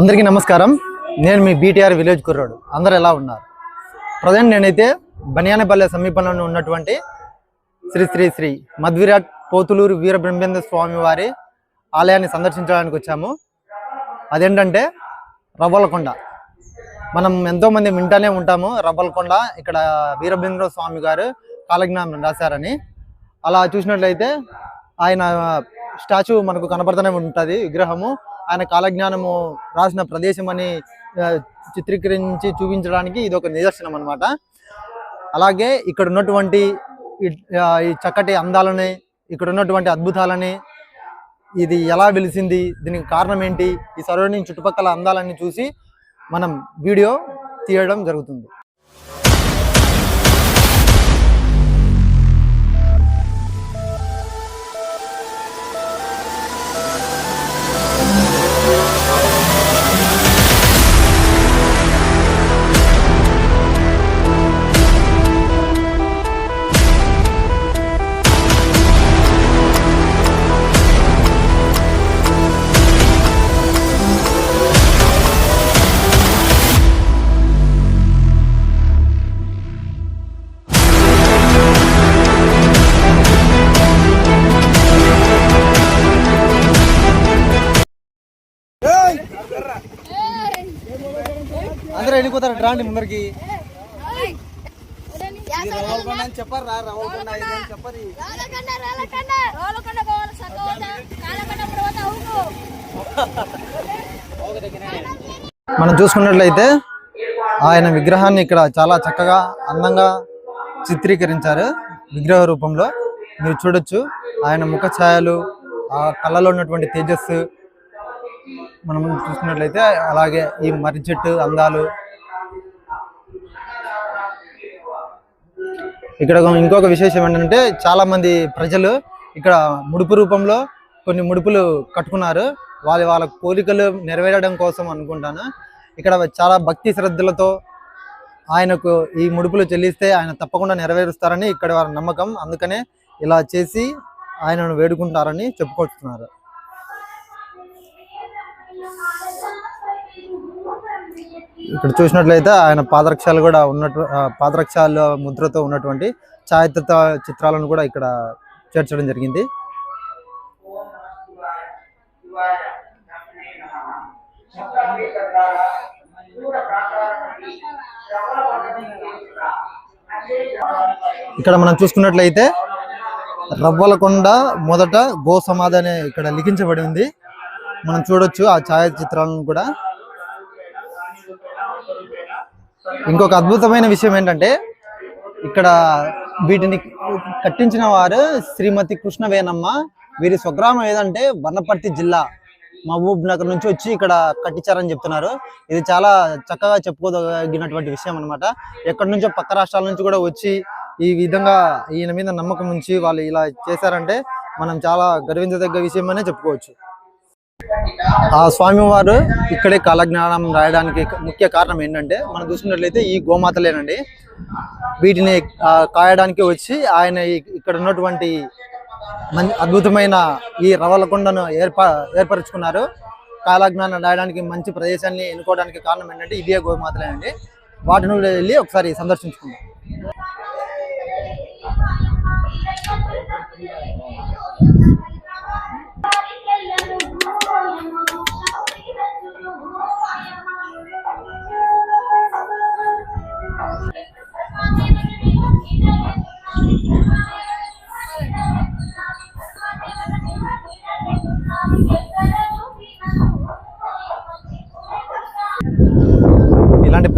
అందరికీ నమస్కారం. నేను మీ బీటీఆర్ విలేజ్ కుర్రాడు. అందరు ఎలా ఉన్నారు? ప్రజెంట్ నేనైతే బనియానపల్లె సమీపంలోనే ఉన్నటువంటి శ్రీ శ్రీ శ్రీ మధ్విరాట్ పోతులూరు వీరబ్రహ్మేంద్ర స్వామి వారి ఆలయాన్ని సందర్శించడానికి వచ్చాము. అదేంటంటే రవ్వలకొండ. మనం ఎంతోమంది వింటానే ఉంటాము. రవ్వలకొండ ఇక్కడ వీరభేంద్ర స్వామి గారు కాలజ్ఞానం రాశారని. అలా చూసినట్లయితే ఆయన స్టాచ్యూ మనకు కనపడుతూనే ఉంటుంది విగ్రహము. ఆయన కాలజ్ఞానము రాసిన ప్రదేశం అని చిత్రీకరించి చూపించడానికి ఇది ఒక నిదర్శనం అన్నమాట. అలాగే ఇక్కడ ఉన్నటువంటి ఈ- ఈ చక్కటి అందాలని ఇక్కడ ఉన్నటువంటి అద్భుతాలని ఇది ఎలా వెలిసింది దీనికి కారణం ఏంటి ఈ సరౌండింగ్ చుట్టుపక్కల అందాలన్నీ చూసి మనం వీడియో తీయడం జరుగుతుంది. అందరూ వెళ్ళిపోతారు రాండి ముందరికి. చెప్పారు రా చెప్పరు. మనం చూసుకున్నట్లయితే ఆయన విగ్రహాన్ని ఇక్కడ చాలా చక్కగా అందంగా చిత్రీకరించారు విగ్రహ రూపంలో. మీరు చూడొచ్చు ఆయన ముఖ ఛాయలు ఆ కళ్ళలో ఉన్నటువంటి తేజస్సు మనం చూసుకున్నట్లయితే అలాగే ఈ మర్రి చెట్టు అందాలు. ఇక్కడ ఇంకొక విశేషం ఏంటంటే చాలా మంది ప్రజలు ఇక్కడ ముడుపు రూపంలో కొన్ని ముడుపులు కట్టుకున్నారు. వాళ్ళ వాళ్ళ కోరికలు నెరవేరడం కోసం అనుకుంటాను. ఇక్కడ చాలా భక్తి శ్రద్ధలతో ఆయనకు ఈ ముడుపులు చెల్లిస్తే ఆయన తప్పకుండా నెరవేరుస్తారని ఇక్కడ వారి నమ్మకం. అందుకనే ఇలా చేసి ఆయనను వేడుకుంటారని చెప్పుకొస్తున్నారు. ఇక్కడ చూసినట్లయితే ఆయన పాదరక్షాలు కూడా ఉన్నట్టు పాదరక్షాల ముద్రతో ఉన్నటువంటి ఛాయాచిత్ర చిత్రాలను కూడా ఇక్కడ చేర్చడం జరిగింది. ఇక్కడ మనం చూసుకున్నట్లయితే రవ్వలకొండ మొదట గో సమాధి అనే ఇక్కడ లిఖించబడి ఉంది. మనం చూడొచ్చు ఆ ఛాయాచిత్రాలను కూడా. ఇంకొక అద్భుతమైన విషయం ఏంటంటే ఇక్కడ వీటిని కట్టించిన వారు శ్రీమతి కృష్ణవేనమ్మ వీరి స్వగ్రామం ఏదంటే వనపర్తి జిల్లా మహబూబ్ నగర్ నుంచి వచ్చి ఇక్కడ కట్టించారని చెప్తున్నారు. ఇది చాలా చక్కగా చెప్పుకోదగినటువంటి విషయం అన్నమాట. ఎక్కడి నుంచో పక్క రాష్ట్రాల నుంచి కూడా వచ్చి ఈ విధంగా ఈయన మీద నమ్మకం ఉంచి వాళ్ళు ఇలా చేశారంటే మనం చాలా గర్వించదగ్గ విషయం అనే చెప్పుకోవచ్చు. ఆ స్వామివారు ఇక్కడే కాలజ్ఞానం రాయడానికి ముఖ్య కారణం ఏంటంటే మనం చూసుకున్నట్లయితే ఈ గోమాతలేనండి. వీటిని కాయడానికి వచ్చి ఆయన ఇక్కడ ఉన్నటువంటి మం- అద్భుతమైన ఈ రవలకొండను ఏర్పా ఏర్పరచుకున్నారు. కాలజ్ఞానం రాయడానికి మంచి ప్రదేశాన్ని ఎన్నుకోవడానికి కారణం ఏంటంటే ఇదే గోమాతలేనండి. వాటిని వెళ్ళి ఒకసారి సందర్శించుకుందాం.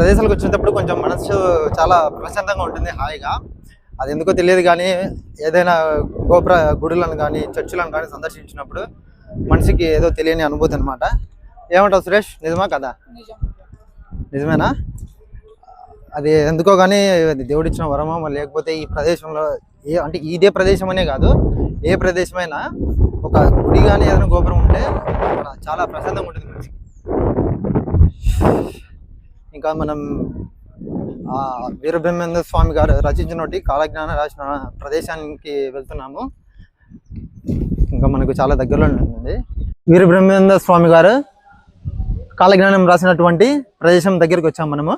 ప్రదేశాలకు వచ్చినప్పుడు కొంచెం మనసు చాలా ప్రశాంతంగా ఉంటుంది హాయిగా. అది ఎందుకో తెలియదు కానీ ఏదైనా గోపుర గుడులను కానీ చర్చిలను కానీ సందర్శించినప్పుడు మనిషికి ఏదో తెలియని అనుభూతి అనమాట ఏమంటావు సురేష్? నిజమా కదా? నిజమేనా? అది ఎందుకో కానీ అది దేవుడిచ్చిన వరమో మరి లేకపోతే ఈ ప్రదేశంలో ఏ అంటే ఇదే ప్రదేశం అనే కాదు ఏ ప్రదేశమైనా ఒక గుడి కానీ ఏదైనా గోపురం ఉంటే చాలా ప్రశాంతంగా ఉంటుంది మనిషికి ఇంకా మనం ఆ, వీరబ్రహ్మేంద్ర స్వామి గారు రచించినటువంటి కాలజ్ఞానం రాసిన ప్రదేశానికి వెళ్తున్నాము. ఇంకా మనకు చాలా దగ్గరలో ఉంటుంది. వీరబ్రహ్మేంద్ర స్వామి గారు కాలజ్ఞానం రాసినటువంటి ప్రదేశం దగ్గరికి వచ్చాం మనము.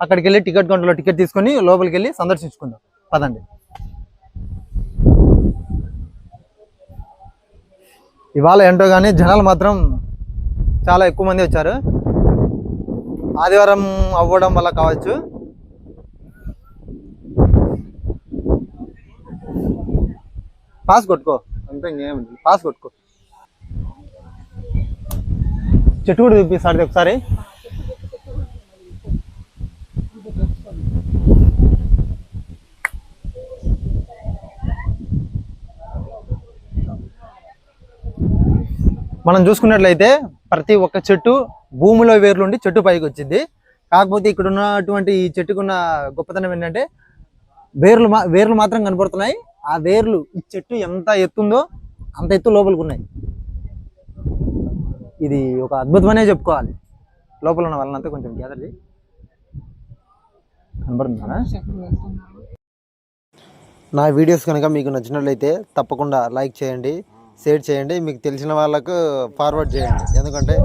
అక్కడికి వెళ్ళి టికెట్ కౌంటర్లో టికెట్ తీసుకొని లోపలికి వెళ్ళి సందర్శించుకుందాం. పదండి. ఇవాళ ఏంటో కానీ జనాలు మాత్రం చాలా ఎక్కువ మంది వచ్చారు. ఆదివారం అవ్వడం వల్ల కావచ్చు. పాస్ కొట్టుకో. అంతే ఇంకేముంది. పాస్ కొట్టుకో. చెట్టు కూడా చూపిస్తాడు ఒకసారి. మనం చూసుకున్నట్లయితే ప్రతి ఒక్క చెట్టు భూమిలో వేర్లుండి చెట్టు పైకి వచ్చింది. కాకపోతే ఇక్కడ ఉన్నటువంటి ఈ చెట్టుకున్న గొప్పతనం ఏంటంటే వేర్లు మా వేర్లు మాత్రం కనపడుతున్నాయి. ఆ వేర్లు ఈ చెట్టు ఎంత ఎత్తుందో అంత ఎత్తు లోపలికి ఉన్నాయి. ఇది ఒక అద్భుతమనే చెప్పుకోవాలి. లోపల ఉన్న వాళ్ళంతా కొంచెం గ్యాదర్ చేయి. కనబడుతుందా నా వీడియోస్ కనుక మీకు నచ్చినట్లయితే తప్పకుండా లైక్ చేయండి. షేర్ చేయండి. మీకు తెలిసిన వాళ్ళకు ఫార్వర్డ్ చేయండి. ఎందుకంటే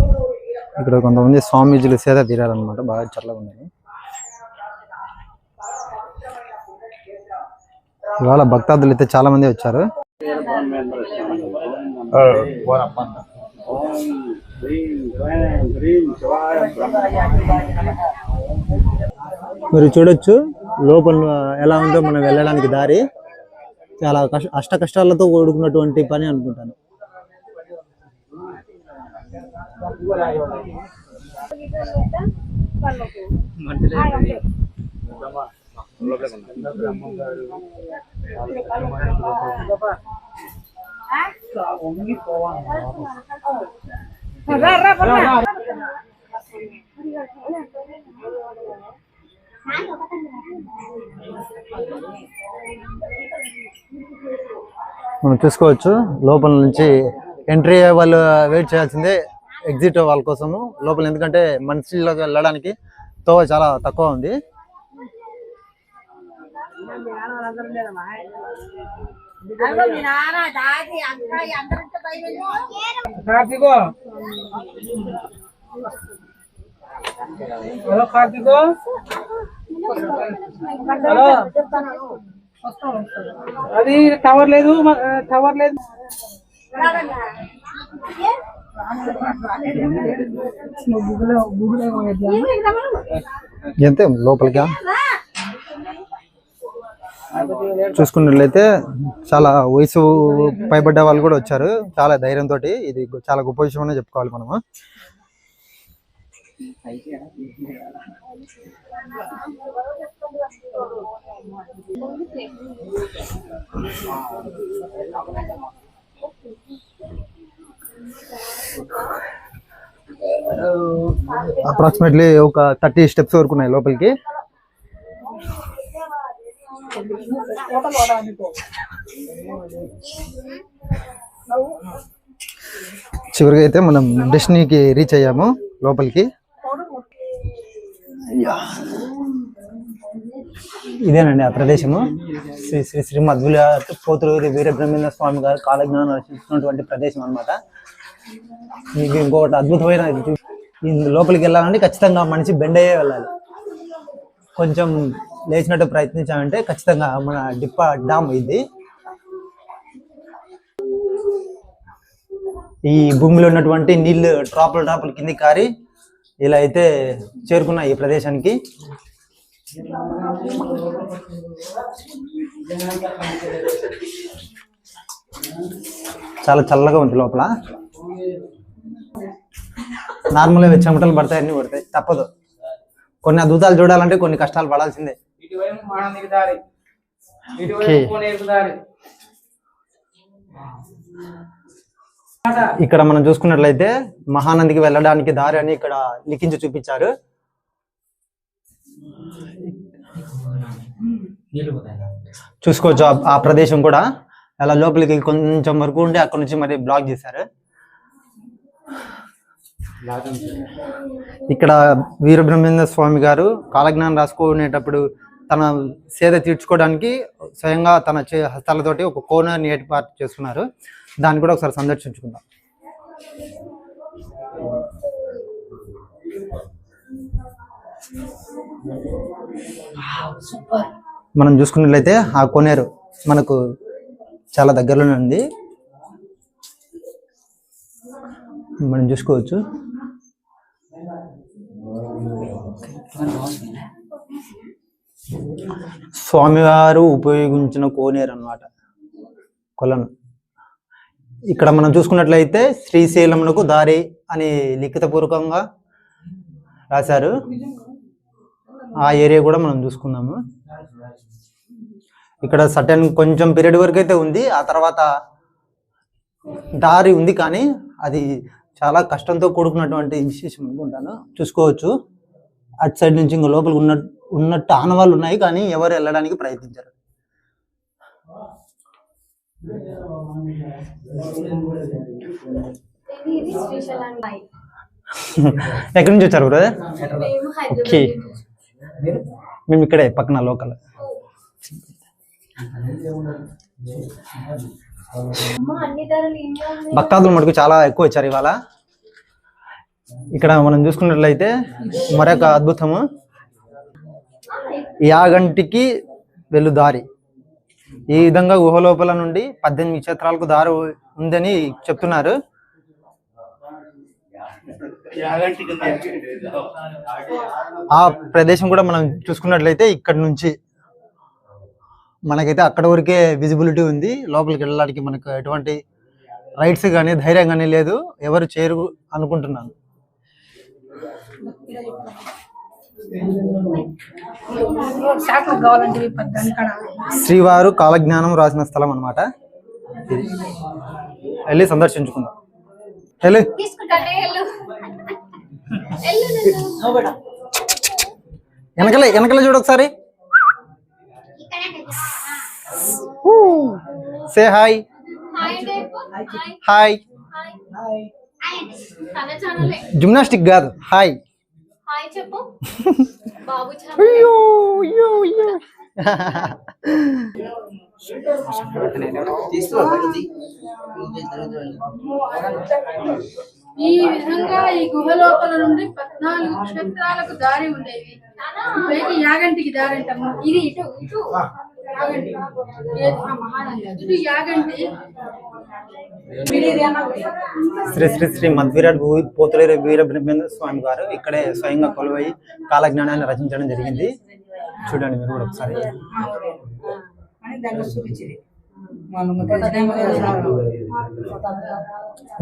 ఇక్కడ కొంతమంది స్వామీజీలు సేద తీరాలన్నమాట బాగా చల్లగా ఉన్నాయి. ఇవాళ భక్తాదులు అయితే చాలా మంది వచ్చారు. మీరు చూడొచ్చు లోపల ఎలా ఉందో మనం వెళ్ళడానికి దారి. చాలా కష్ట అష్ట కష్టాలతో కూడుకున్నటువంటి పని అనుకుంటాను. మనం చూసుకోవచ్చు. లోపల నుంచి ఎంట్రీ అయ్యే వాళ్ళు వెయిట్ చేయాల్సిందే ఎగ్జిట్ వాళ్ళ కోసము. లోపల ఎందుకంటే మనుషుల్లోకి వెళ్ళడానికి తోవ చాలా తక్కువ ఉంది. కార్తికో హలో కార్తీక్ హలో. అది టవర్ లేదు టవర్ లేదు. ఎంత లోపలికా? చూసుకున్నట్లయితే చాలా వయసు పైబడ్డ వాళ్ళు కూడా వచ్చారు. చాలా ధైర్యంతో ఇది చాలా గొప్ప విషయం అనే చెప్పుకోవాలి మనము. అప్రాక్సిమేట్లీ ఒక థర్టీ స్టెప్స్ వరకు ఉన్నాయి లోపలికి. చివరిగా అయితే మనం డెస్టినీకి రీచ్ అయ్యాము లోపలికి. ఇదేనండి ఆ ప్రదేశము. శ్రీ శ్రీ శ్రీ మధ్వుల పోతులూరి వీరబ్రహ్మేంద్ర స్వామి గారు కాలజ్ఞానం రచించినటువంటి ప్రదేశం అన్నమాట. మీకు ఇంకొకటి అద్భుతమైన లోపలికి వెళ్ళాలంటే ఖచ్చితంగా మనిషి బెండయ్యే వెళ్ళాలి. కొంచెం లేచినట్టు ప్రయత్నించామంటే ఖచ్చితంగా మన డిప్ప డామ్ ఇది. ఈ భూమిలో ఉన్నటువంటి నీళ్ళు డ్రాపులు డ్రాపులు కింద కారి ఇలా అయితే చేరుకున్నాయి ఈ ప్రదేశానికి. చాలా చల్లగా ఉంది లోపల. నార్మల్గా చెమటలు పడతాయి అన్ని పడతాయి. తప్పదు. కొన్ని అద్భుతాలు చూడాలంటే కొన్ని కష్టాలు పడాల్సిందే. ఓకే. ఇక్కడ మనం చూసుకున్నట్లయితే మహానందికి వెళ్ళడానికి దారి అని ఇక్కడ లిఖించి చూపించారు. చూసుకోవచ్చు ఆ- ప్రదేశం కూడా. అలా లోపలికి కొంచెం వరకు ఉండి అక్కడ నుంచి మరి బ్లాక్ చేశారు. ఇక్కడ వీరబ్రహ్మేంద్ర స్వామి గారు కాలజ్ఞానం రాసుకునేటప్పుడు తన సేద తీర్చుకోవడానికి స్వయంగా తన చే హస్తాలతోటి ఒక కోనర్ని ఏర్పాటు చేసుకున్నారు. దాన్ని కూడా ఒకసారి సందర్శించుకుందాం. మనం చూసుకున్నట్లయితే ఆ కోనేరు మనకు చాలా దగ్గరలోనే ఉంది. మనం చూసుకోవచ్చు. స్వామివారు ఉపయోగించిన కోనేరు అన్నమాట కొలను. ఇక్కడ మనం చూసుకున్నట్లయితే శ్రీశైలమునకు దారి అని లిఖితపూర్వకంగా రాశారు. ఆ ఏరియా కూడా మనం చూసుకుందాము. ఇక్కడ సటన్ కొంచెం పీరియడ్ వరకు అయితే ఉంది. ఆ తర్వాత దారి ఉంది కానీ అది చాలా కష్టంతో కూడుకున్నటువంటి విశేషం అనుకుంటాను. చూసుకోవచ్చు. అటు సైడ్ నుంచి ఇంకా లోపల ఉన్న ఉన్నట్టు ఆనవాళ్ళు ఉన్నాయి కానీ ఎవరు వెళ్ళడానికి ప్రయత్నించారు. ఎక్కడి నుంచి వచ్చారు బ్రదర్? మేము ఓకే. మేము ఇక్కడే పక్కన లోకల్. భక్తాదులు మటుకు చాలా ఎక్కువ వచ్చారు ఇవాళ. ఇక్కడ మనం చూసుకున్నట్లయితే మరొక అద్భుతము. యాగంటికి వెళ్ళు దారి. ఈ విధంగా గుహ లోపల నుండి పద్దెనిమిది క్షేత్రాలకు దారి ఉందని చెప్తున్నారు. ఆ ప్రదేశం కూడా మనం చూసుకున్నట్లయితే ఇక్కడ నుంచి మనకైతే అక్కడ వరకే విజిబిలిటీ ఉంది. లోపలికి వెళ్ళడానికి మనకు ఎటువంటి రైట్స్ కానీ ధైర్యం కానీ లేదు. ఎవరు చేరు అనుకుంటున్నాను. శ్రీవారు కాలజ్ఞానం రాసిన స్థలం అన్నమాట. ఇది వెళ్ళి సందర్శించుకుందాం. వెళ్ళి. వెనకలే వెనకలే చూడు ఒకసారి. సే హాయ్ హాయ్ జిమ్నాస్టిక్ కాదు. హాయ్ హాయ్ చెప్పు. బాబు ఛానల్ ఈ విధంగా ఈ గుహ లోపల నుండి పద్నాలుగు క్షేత్రాలకు దారి ఉండేది పైకి యాగంటికి దారి అంటాము ఇది ఇటు ఇటు యాగంటి. యాగంటి శ్రీ శ్రీ శ్రీ మధ్విరాట్ భూ- పోతులేరు వీర బ్రహ్మేంద్ర స్వామి గారు ఇక్కడే స్వయంగా కొలువై కాలజ్ఞానాన్ని రచించడం జరిగింది. చూడండి మీరు కూడా ఒకసారి.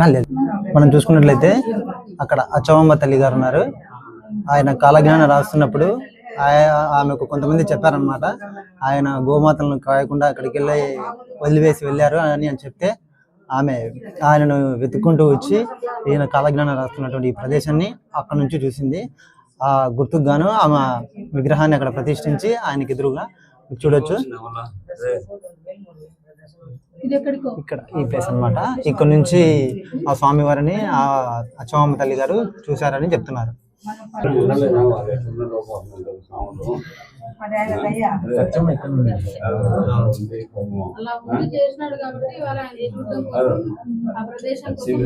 లేదు. మనం చూసుకున్నట్లయితే అక్కడ అచ్చవమ్మ తల్లి గారు ఉన్నారు. ఆయన కాలజ్ఞానం రాస్తున్నప్పుడు ఆమెకు కొంతమంది చెప్పారనమాట ఆయన గోమాతలను కాయకుండా అక్కడికి వెళ్ళి వదిలివేసి వెళ్ళారు అని అని చెప్తే ఆమె ఆయనను వెతుక్కుంటూ వచ్చి ఈయన కాలజ్ఞానం రాస్తున్నటువంటి ఈ ప్రదేశాన్ని అక్కడ నుంచి చూసింది. ఆ గుర్తుకు గాను ఆమె విగ్రహాన్ని అక్కడ ప్రతిష్ఠించి ఆయనకి ఎదురుగా చూడొచ్చు. ఇది ఎక్కడికో ఇక్కడ ఈ ప్లేస్ అన్నమాట. ఇక్కడ నుంచి ఆ స్వామి వారిని ఆ అచ్చమ్మ తల్లి గారు చూశారని చెప్తున్నారు. ప్రదేశం కోసం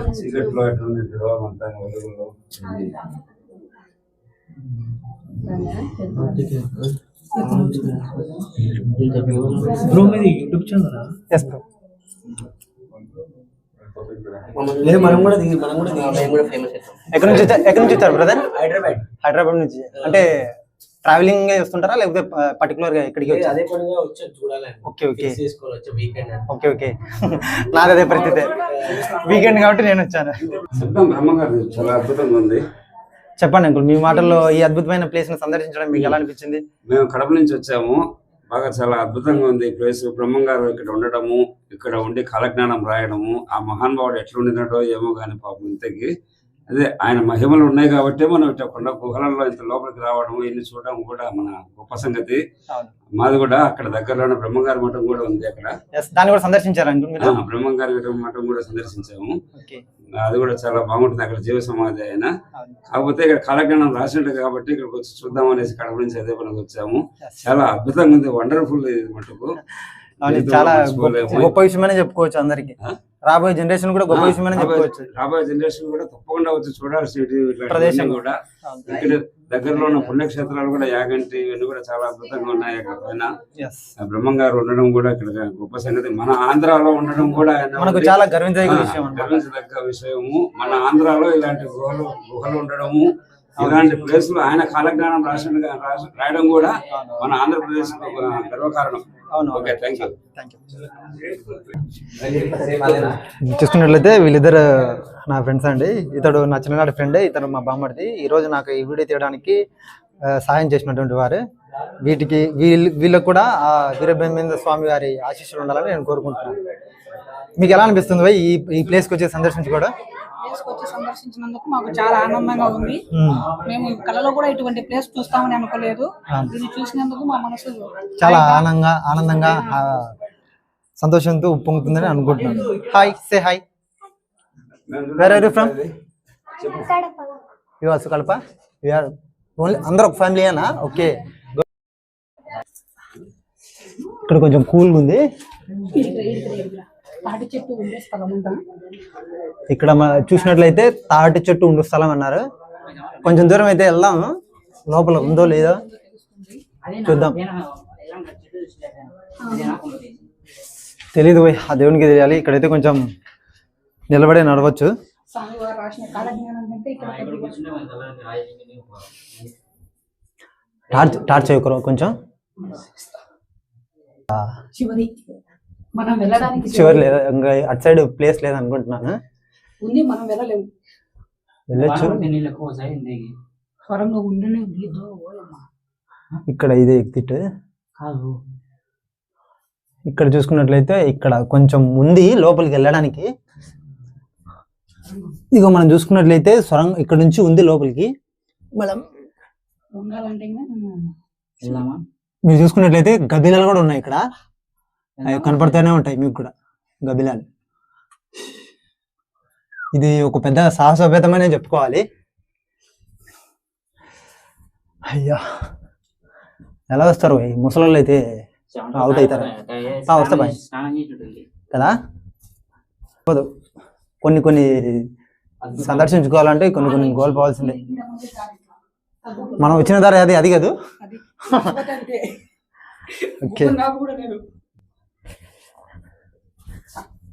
మనం ఎస్ బ్రో లేదు కూడా మనం కూడా ఫేమస్ ఎక్కడి నుంచి ఎక్కడి నుంచి వచ్చారు బ్రదర్ హైదరాబాద్. హైదరాబాద్ నుంచి. అంటే ట్రావెలింగ్ వస్తుంటారా లేకపోతే పర్టికులర్గా ఇక్కడికి అదే పనిగా వచ్చి చూడాలని. Okay okay. ఫిక్స్ చేసుకొని వచ్చే వీకెండ్ ఓకే ఓకే. నాది అదే పరిస్థితి. వీకెండ్ కాబట్టి నేను వచ్చాను. శబ్దం బ్రహ్మగారు చాలా అద్భుతంగా ఉంది. చెప్పండి అంకుల్ మీ మాటల్లో ఈ అద్భుతమైన ప్లేస్ని సందర్శించడం మీకు ఎలా అనిపించింది? మేము కడప నుంచి వచ్చాము. బాగా చాలా అద్భుతంగా ఉంది ఈ ప్లేస్ బ్రహ్మం గారు ఇక్కడ ఉండడము ఇక్కడ ఉండి కాలజ్ఞానం రాయడము ఆ మహానుభావుడు ఎట్లా ఉండినటో ఏమో కానీ పాపం ఇంతకి. అదే ఆయన మహిమలు ఉన్నాయి కాబట్టి మనం ఇట్లా కొండ గుహలలో ఇంత లోపలికి రావడం ఇన్ని చూడడం కూడా మన గొప్ప సంగతి. మాది కూడా అక్కడ దగ్గరలోనే బ్రహ్మగారి మఠం కూడా ఉంది అక్కడ. దాన్ని కూడా బ్రహ్మంగారి మఠం కూడా సందర్శించాము. అది కూడా చాలా బాగుంటుంది అక్కడ జీవ సమాధి అయినా. కాకపోతే ఇక్కడ కాలజ్ఞానం రాసినట్టు కాబట్టి ఇక్కడికి వచ్చి చూద్దాం అనేసి కడప నుంచి అదే పనికి వచ్చాము. చాలా అద్భుతంగా ఉంది వండర్ఫుల్ ఇది మటుకు. చాలా. గొప్ప- విషయమనే చెప్పుకోవచ్చు అందరికి? రాబోయే జనరేషన్ కూడా గొప్ప విషయమనే రాబోయే- చెప్పుకోవచ్చు. రాబోయే జనరేషన్ కూడా తప్పకుండా వచ్చి చూడాల్సిన ప్రదేశం. కూడా. ఇక్కడ దగ్గరలో ఉన్న పుణ్యక్షేత్రాలు కూడా యాగంటి ఇవన్నీ కూడా చాలా అద్భుతంగా ఉన్నాయి అక్కడ పైన ఎస్ ఆ బ్రహ్మం గారు ఉండడం కూడా ఇక్కడ గొప్ప సంగతి. మన ఆంధ్రాలో ఉండడం కూడా ఆయన మనకు. చాలా గర్వించదగిన ఆ, విషయం గర్వించదగ్గ విషయము. మన ఆంధ్రాలో ఇలాంటి గుహలు గుహలు ఉండడము ఇలాంటి ప్లేసులు ఆయన కాలజ్ఞానం రాసిన రాసి- రాయడం కూడా మన ఆంధ్రప్రదేశ్ గర్వకారణం. ఓకే థ్యాంక్ యూ చూసుకున్నట్లయితే వీళ్ళిద్దరు నా ఫ్రెండ్స్ అండి. ఇతడు నా చిన్ననాటి ఫ్రెండ్ ఇతను మా బామ్మడిది. ఈ రోజు నాకు ఈ వీడియో తీయడానికి సాయం చేసినటువంటి వారు. వీటికి వీళ్ళు వీళ్ళకు కూడా ఆ వీరబ్రహ్మేంద్ర స్వామి గారి ఆశీస్సులు ఉండాలని నేను కోరుకుంటున్నాను. మీకు ఎలా అనిపిస్తుంది ఈ ఈ ప్లేస్కి వచ్చి సందర్శించుకోవడం ప్లేస్కి వచ్చి సందర్శించినందుకు మాకు చాలా ఆనందంగా ఉంది. మ్మ్. కళలో కూడా ఇటువంటి ప్లేస్ చూస్తామని అనుకోలేదు. ఇది చూసినందుకు మా మనసు చాలా ఆనందంగా ఆనందంగా సంతోషంతో ఉప్పొంగుతుందని అనుకుంటున్నాను. Hi say hi you from? You also Kadapa are only అందరూ ఒక ఫ్యామిలీ అనా ఓకే ఇక్కడ కొంచెం కూల్గా ఉంది తాటి చెట్టు ఉండే స్థలం ఉందా ఇక్కడ చూసినట్లయితే తాటి చెట్టు ఉండు స్థలం అన్నారు. కొంచెం దూరం అయితే వెళ్దాము లోపల ఉందో లేదో చూద్దాం. తెలీదు పోయి ఆ దేవునికి తెలియాలి. ఇక్కడైతే కొంచెం నిలబడే నడవచ్చు. టార్చ్ టార్చ్ కొంచెం. చివరి మనం వెళ్ళడానికి చివరి లేదా ఇంకా అటు సైడ్ ప్లేస్ లేదు అనుకుంటున్నాను ఉంది మనం వెళ్ళలేము. వెళ్ళొచ్చు. స్వరంగా ఉండనే లేదు ఓయమ్మా. ఇక్కడ ఇదే ఎగ్జిట్. ఇక్కడ చూసుకున్నట్లయితే ఇక్కడ కొంచెం ఉంది లోపలికి వెళ్ళడానికి. ఇక మనం చూసుకున్నట్లయితే సొరంగ ఇక్కడ నుంచి ఉంది లోపలికి. మనం ఉండాలంటే మీరు చూసుకున్నట్లయితే గబిలాలు కూడా ఉన్నాయి ఇక్కడ. అవి కనపడుతూనే ఉంటాయి మీకు కూడా గబిలాలు ఇది ఒక పెద్ద సాహసోపేతమనే చెప్పుకోవాలి అయ్యా ఎలా వస్తారు ఈ ముసలోళ్ళు అయితే అవుట్ అవుతారు వస్తా బాయ్ కదా. కొన్ని కొన్ని సందర్శించుకోవాలంటే కొన్ని కొన్ని కోల్పోవాల్సిందే మనం వచ్చిన దారి అది అది కాదు. ఓకే నాకు కూడా లేదు నేను సంస్కారం కూడా ఊరికి పోగొట్టుకుంటాం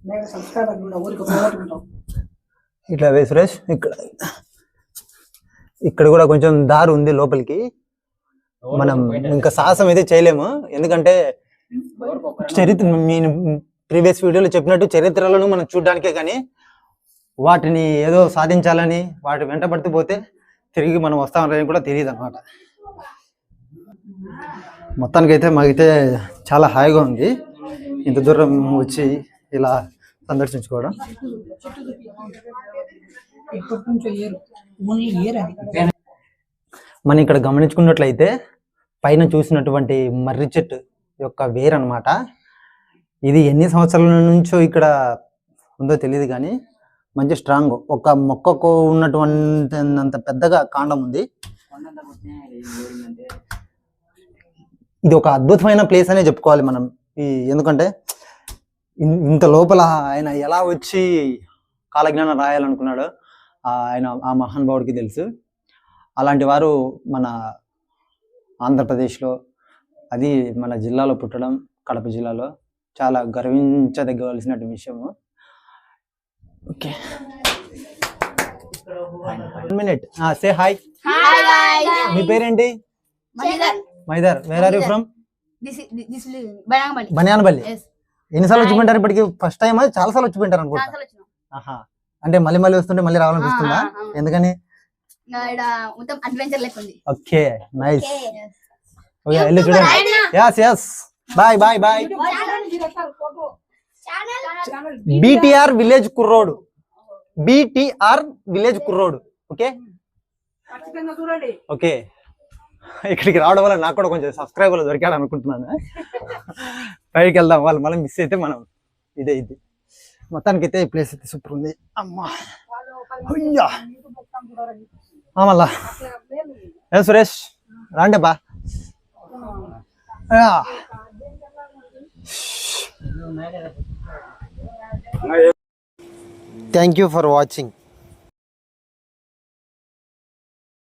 ఇట్లా వే సురేష్ ఇక్కడ ఇక్కడ కూడా కొంచెం దారి ఉంది లోపలికి. మనం ఇంకా సాహసం అయితే చేయలేము. ఎందుకంటే చరిత్ర నేను ప్రీవియస్ వీడియోలో చెప్పినట్టు చరిత్రలను మనం చూడడానికే కానీ వాటిని ఏదో సాధించాలని వాటి వెంట పడుతూ పోతే తిరిగి మనం వస్తామని కూడా తెలియదు అనమాట మొత్తానికైతే మాకైతే చాలా హాయిగా ఉంది. ఇంత దూరం వచ్చి ఇలా సందర్శించుకోవడం. మనం ఇక్కడ గమనించుకున్నట్లయితే పైన చూసినటువంటి మర్రి చెట్టు యొక్క వేర్ అనమాట ఇది ఎన్ని సంవత్సరాల నుంచో ఇక్కడ ఉందో తెలియదు కానీ మంచి స్ట్రాంగ్. ఒక మొక్కకు ఉన్నటువంటి అంత పెద్దగా కాండం ఉంది. ఇది ఒక అద్భుతమైన ప్లేస్ అనే చెప్పుకోవాలి మనం. ఈ ఎందుకంటే ఇంత లోపల ఆయన ఎలా వచ్చి కాలజ్ఞానం రాయాలనుకున్నాడో ఆయన ఆ మహానుభావుడికి తెలుసు. అలాంటి వారు మన ఆంధ్రప్రదేశ్లో అది మన జిల్లాలో పుట్టడం కడప జిల్లాలో చాలా గర్వించదగ్గవలసిన విషయము. ఓకే. మినిట్ సే హాయ్ మీ పేరేంటి? My dear where are you from Baniyanapalli ఎన్నిసార్లు వచ్చి పోయింటారు ఇప్పటికి? ఫస్ట్ టైం చాలా సార్లు వచ్చి పోయింటారు అనుకుంటా ఆహా. అంటే మళ్ళీ మళ్ళీ వస్తుంటే మళ్ళీ రావాలనిపిస్తుందా. ఎందుకని? ఓకే నైస్ ఓకే వెళ్ళి చూడండి. Yes yes bye bye bye BTR village కుర్రోడు బీటీఆర్ విలేజ్ కుర్రోడు ఓకే ఓకే ఇక్కడికి రావడం వల్ల నాకు కూడా కొంచెం సబ్స్క్రైబర్లు దొరికాడు అనుకుంటున్నాను పైకి వెళ్దాం వాళ్ళు మళ్ళీ మిస్ అయితే మనం ఇదే ఇది మొత్తానికి అయితే ఈ ప్లేస్ అయితే సూపర్ ఉంది. అమ్మా. అయ్యా. మళ్ళా. ఏ సురేష్ రాండి బా థ్యాంక్ యూ ఫర్ వాచింగ్